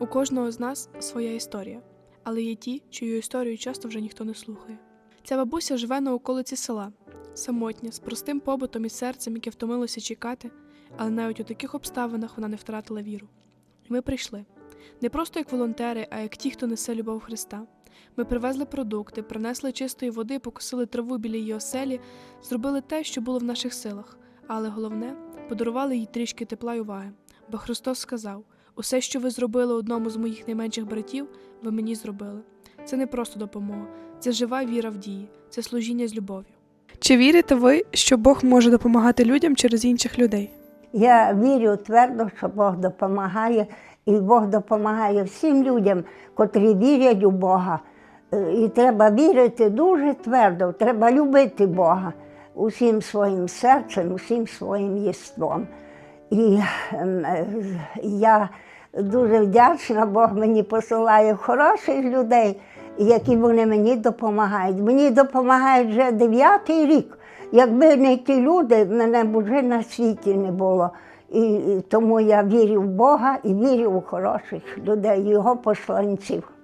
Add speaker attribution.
Speaker 1: У кожного з нас своя історія, але є ті, чию історію часто вже ніхто не слухає. Ця бабуся живе на околиці села, самотня, з простим побутом і серцем, яке втомилося чекати, але навіть у таких обставинах вона не втратила віру. Ми прийшли не просто як волонтери, а як ті, хто несе любов Христа. Ми привезли продукти, принесли чистої води, покосили траву біля її оселі, зробили те, що було в наших силах, але головне подарували їй трішки тепла й уваги. Бо Христос сказав: усе, що ви зробили одному з моїх найменших братів, ви мені зробили. Це не просто допомога, це жива віра в дії, це служіння з любов'ю. Чи вірите ви, що Бог може допомагати людям через інших людей?
Speaker 2: Я вірю твердо, що Бог допомагає, і Бог допомагає всім людям, котрі вірять у Бога. Е, І треба вірити дуже твердо, треба любити Бога усім своїм серцем, усім своїм єством. І ем, е, я дуже вдячна, Бог мені посилає хороших людей, які вони мені допомагають. Мені допомагають вже дев'ятий рік. Якби не ті люди, мене б вже на світі не було. І, тому я вірю в Бога і вірю у хороших людей, його посланців.